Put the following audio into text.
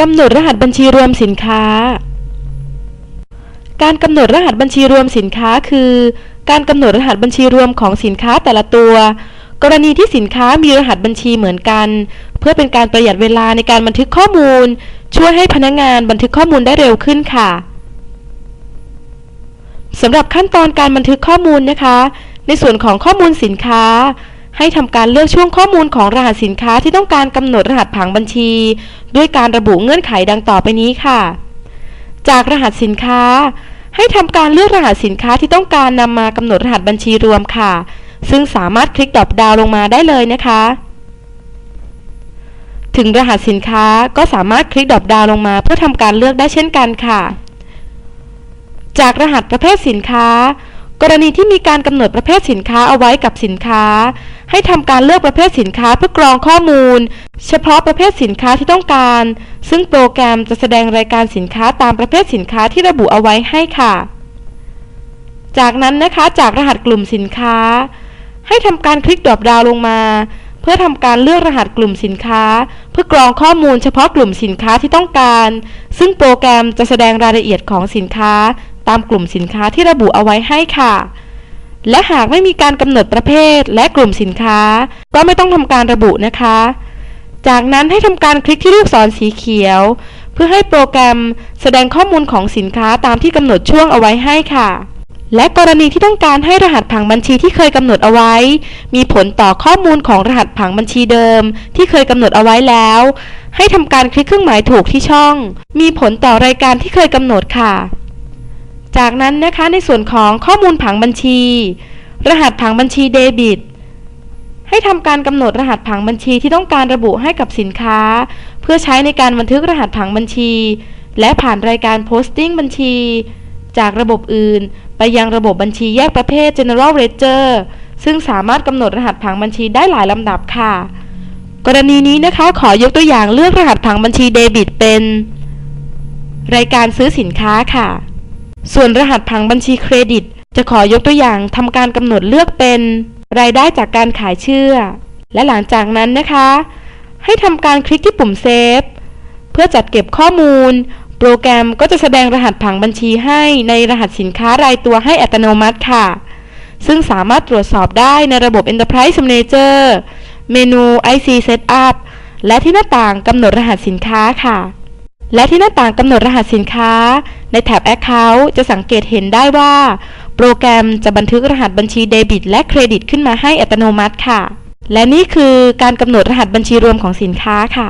กำหนดรหัสบัญชีรวมสินค้า การกำหนดรหัสบัญชีรวมสินค้าคือ การกำหนดรหัสบัญชีรวมของสินค้าแต่ละตัว กรณีที่สินค้ามีรหัสบัญชีเหมือนกัน เพื่อเป็นการประหยัดเวลาในการบันทึกข้อมูล ช่วยให้พนักงานบันทึกข้อมูลได้เร็วขึ้นค่ะสำหรับขั้นตอนการบันทึกข้อมูลนะคะ ในส่วนของข้อมูลสินค้า ให้ทำการเลือกช่วงข้อมูลของรหัสสินค้าที่ต้องการกำหนดรหัสผังบัญชี ด้วยการระบุเงื่อนไขดังต่อไปนี้ค่ะ จากรหัสสินค้า ให้ทำการเลือกรหัสสินค้าที่ต้องการนำมากำหนดรหัสบัญชีรวมค่ะ ซึ่งสามารถคลิกดรอปดาวลงมาได้เลยนะคะ ถึงรหัสสินค้าก็สามารถคลิกดรอปดาวลงมา เพื่อทำการเลือกได้เช่นกันค่ะ จากรหัสประเภทสินค้ากรณีที่มีการกำหนดประเภทสินค้าเอาไว้กับสินค้า ให้ทำการเลือกประเภทสินค้าเพื่อกรองข้อมูล เฉพาะประเภทสินค้าที่ต้องการ ซึ่งโปรแกรมจะแสดงรายการสินค้าตามประเภทสินค้าที่ระบุเอาไว้ให้ค่ะ จากนั้นนะคะจากรหัสกลุ่มสินค้า ให้ทำการคลิกดรอปดาวน์ลงมา เพื่อทำการเลือกรหัสกลุ่มสินค้า เพื่อกรองข้อมูลเฉพาะกลุ่มสินค้าที่ต้องการ ซึ่งโปรแกรมจะแสดงรายละเอียดของสินค้า ตามกลุ่มสินค้าที่ระบุเอาไว้ให้ค่ะ และหากไม่มีการกำหนดประเภทและกลุ่มสินค้า ก็ไม่ต้องทำการระบุนะคะ จากนั้นให้ทำการคลิกที่ลูกศรสีเขียว เพื่อให้โปรแกรมแสดงข้อมูลของสินค้าตามที่กำหนดช่วงเอาไว้ให้ค่ะ และกรณีที่ต้องการให้รหัสผังบัญชีที่เคยกำหนดเอาไว้ มีผลต่อข้อมูลของรหัสผังบัญชีเดิม ที่เคยกำหนดเอาไว้แล้ว ให้ทำการคลิกเครื่องหมายถูกที่ช่อง มีผลต่อรายการที่เคยกำหนดค่ะ จากนั้นนะคะในส่วนของข้อมูลผังบัญชี รหัสผังบัญชีเดบิต ให้ทำการกำหนดรหัสผังบัญชีที่ต้องการระบุให้กับสินค้า เพื่อใช้ในการบันทึกรหัสผังบัญชี และผ่านรายการ posting บัญชี จากระบบอื่น ไปยังระบบบัญชีแยกประเภท general ledger ซึ่งสามารถกำหนดรหัสผังบัญชีได้หลายลำดับค่ะ กรณีนี้นะคะขอยกตัวอย่างเลือกรหัสผังบัญชีเดบิตเป็น รายการซื้อสินค้าค่ะ ส่วนรหัสผังบัญชีเครดิต จะขอยกตัวอย่างทำการกำหนดเลือกเป็น รายได้จากการขายเชื่อ และหลังจากนั้นนะคะ ให้ทำการคลิกที่ปุ่มเซฟเพื่อจัดเก็บข้อมูล โปรแกรมก็จะแสดงรหัสผังบัญชีให้ในรหัสสินค้ารายตัวให้อัตโนมัติค่ะ ซึ่งสามารถตรวจสอบได้ในระบบ Enterprise Manager เมนู IC Setup และที่หน้าต่างกำหนดรหัสสินค้าค่ะ และที่หน้าต่างกำหนดรหัสสินค้า ในแถบ Account จะสังเกตเห็นได้ว่า โปรแกรมจะบันทึกรหัสบัญชีเดบิต และเครดิตขึ้นมาให้อัตโนมัติค่ะ และนี่คือการกำหนดรหัสบัญชีรวมของสินค้าค่ะ